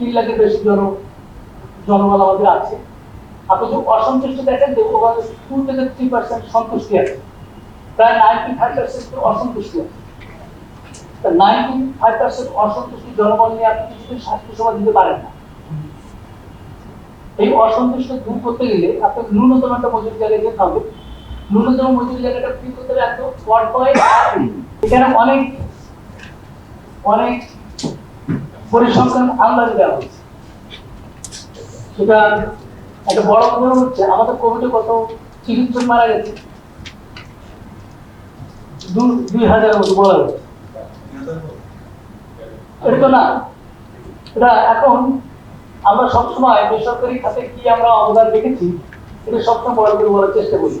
তিন লাখের বেশি জন জনবল আমাদের আছে। যদি অসন্তুষ্ট দেখেন ওভার টু থেকে থ্রি পার্সেন্ট সন্তুষ্টি আছে। প্রায় নাইনটি ফাইভ পার্সেন্ট অসন্তুষ্টি আছে। নাইনটি ফাইভ পার্সেন্ট অসন্তুষ্টি জনবল নিয়ে আপনি কিছুদিন স্বাস্থ্য সেবা দিতে পারেন না। এই অসন্তুষ্ট দূর করতে গেলে আপনার ন্যূনতম একটা মজুরি জায়গায় যেতে হবে। ন্যূনতম মজুরি জায়গাটা কি করতে হবে? একদম ওয়ান পয়েন্ট এখানে অনেক অনেক পরিসংখ্যান আন্দাজ দেওয়া হয়েছে সেটা একটা বড় উদাহরণ হচ্ছে, আমাদের কোভিডে কত চিকিৎসক মারা গেছে? দুই হাজার মতো, বলা হয়েছে এটা তো না। এটা এখন আমরা সবসময় বেসরকারি খাতে কি আমরা অবদান রেখেছি, এটা সবসময় বড় করে বলার চেষ্টা করি।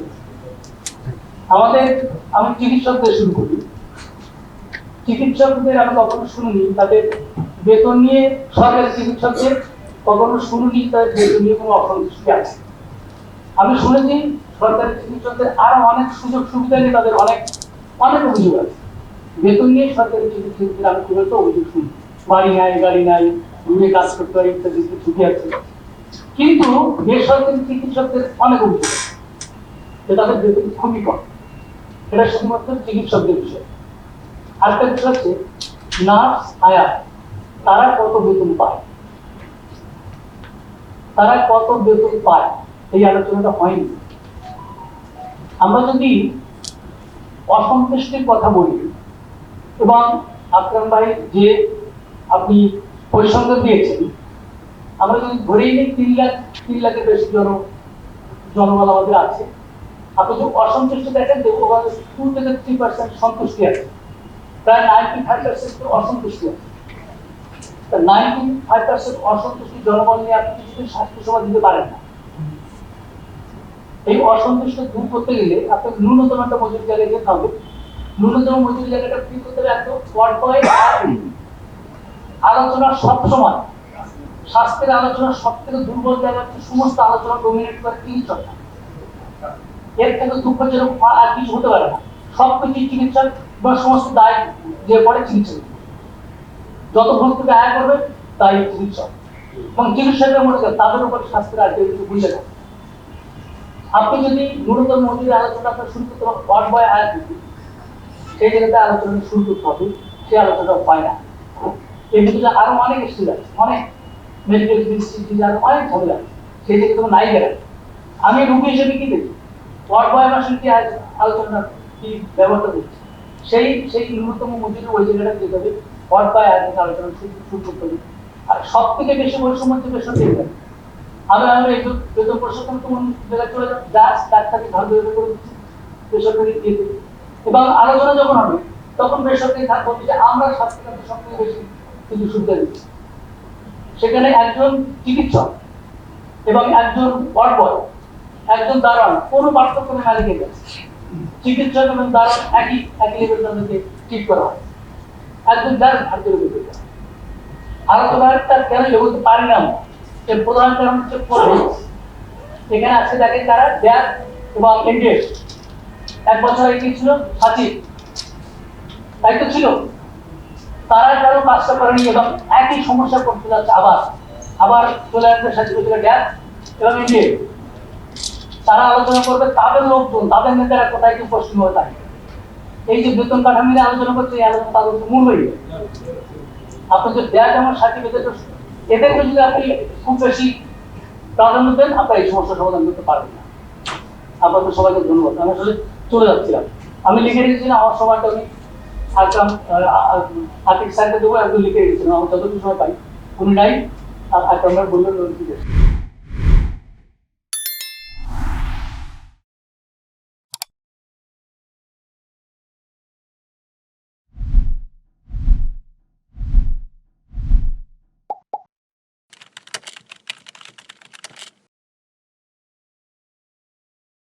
আমাদের, আমি চিকিৎসকদের শুরু করি। চিকিৎসকদের আমি কখনো শুনিনি, তাদের বেতন নিয়ে সরকারি চিকিৎসকদের কখনো শুরু শুনিনি তাদের বেতন নিয়ে কোনো অসন্তুষ্টি আছে। আমি শুনেছি সরকারি চিকিৎসকদের আরও অনেক সুযোগ সুবিধা নিয়ে তাদের অনেক অনেক অভিযোগ আছে। বেতন নিয়ে সরকারি চিকিৎসকদের আমি খুব একটা অভিযোগ শুনি বাড়ি নাই, গাড়ি নাই দূরে কাজ করতে হয়, ইত্যাদি ছুটি আছে। কিন্তু বেসরকারি চিকিৎসকদের অনেক অভিযোগ আছে তাদের বেতন খুবই কম। এটা শুধুমাত্র চিকিৎসকদের বিষয়। আরেকটা বিষয় হচ্ছে নার্স, আয়া তারা কত বেতন পায়? তারা কত বেতন পায়? এই আলোচনাটা হয়নি। আমরা যদি অসন্তুষ্টির কথা বলি, এবং আকরাম ভাই যে আপনি পরিসংখ্যান দিয়েছেন, আমরা যদি ধরেই নিই তিন লাখ, তিন লাখের বেশি জন, জনবল আমাদের আছে। আপনি যদি অসন্তুষ্ট দেখেন ওভার টু থেকে থ্রি পার্সেন্ট সন্তুষ্টি আছে। প্রায় নাইনটি ফাইভ পার্সেন্ট অসন্তুষ্টি আছে। নাইনটি ফাইভ পার্সেন্ট অসন্তুষ্টি জনবল নিয়ে আপনি কিছুদিন স্বাস্থ্য সেবা দিতে পারেন না। এই অসন্তুষ্ট দূর করতে গেলে আপনার ন্যূনতম একটা মজুরি জায়গায় যেতে হবে। ন্যূনতম মজুরি জায়গাটা করতে আলোচনা সবসময়, স্বাস্থ্যের আলোচনা সব থেকে দুর্বল জায়গা হচ্ছে সমস্ত আলোচনা ডোমিনেট করে চিকিৎসকরা এর থেকে দুঃখজনক আর কিছু হতে পারে না। সব কিছু চিকিৎসক বা সমস্ত দায় যে পড়ে চিকিৎসক। যত আয় করবে, তাই চিকিৎসক। এবং তাদের উপর কিছু না আপনি যদি আলোচনা আপনার শুরু করতে ওয়ান বাই আয় সেই জায়গাতে আলোচনা শুরু করতে হবে পায় না। এর ভিতরে আরও অনেক অনেক মেডিকেল আরও অনেক ঝামেলা সেই জায়গায় তোমার নাই গেলে। আমি রুগী হিসেবে কি দেখি? ওয়ার্ড বয় কি আজ আলোচনা কি ব্যবহারটা দিচ্ছি সেই সেই ন্যূনতম মজুরি ওই জায়গাটা হবে। আলোচনা আর সব থেকে বেশি বৈষম্য হচ্ছে বেসরকারি খাতে। আমি আমি এই বেতন প্রশাসন কোন জায়গায় চলে যান যা বেরোতে করে দিচ্ছি। বেসরকারি দিয়ে এবং আলোচনা যখন হবে, তখন বেসরকারি বলছে যে আমরা সব থেকে বেশি কিছু সুবিধা দিচ্ছি। সেখানে একজন চিকিৎসক এবং একজন বয় একজন দারোয়ান, কোনো পার্থক্য নেই মালিকের কাছে চিকিৎসক এবং দারোয়ান একই একই লেভেল তাদেরকে ঠিক করা হয়। একজন যার ভারতীয় আলোচনাটা কেন এগোতে পারি না? এর প্রধান কারণ হচ্ছে পরিবেশ। এখানে আছে দেখেন তারা ব্যাগ এবং এনডিএস এক বছর আগে ছিল? সাথী তাই তো ছিল। তারা কারও কাজটা করেনি এবং একই সমস্যা করতে যাচ্ছে আবার। আবার চলে আসবে সাথী ব্যাগ এবং এনডিএ তারা আলোচনা করবে তাদের লোকজন, তাদের নেতারা কোথায় কি হয়ে থাকে এই যে বেতন কাঠামো নিয়ে আলোচনা করছে, এই আলোচনা তাদের তো মূল হয়ে আপনার যে ব্যাগ আমার সার্টিফিকেট এদেরকে যদি আপনি খুব বেশি প্রাধান্য দেন, আপনার এই সমস্যার সমাধান করতে পারবেন না। আপনাদের সবাইকে ধন্যবাদ। আমি আসলে চলে যাচ্ছিলাম। আমি লিখে রেখেছিলাম, আমার সময়টা আমি আকরাম আর্থিক স্যারকে দেবো একদম লিখে রেখেছিলাম। আমার যতটুকু সময় পাই। উনি নাই, আর আকরাম ভাই বললেন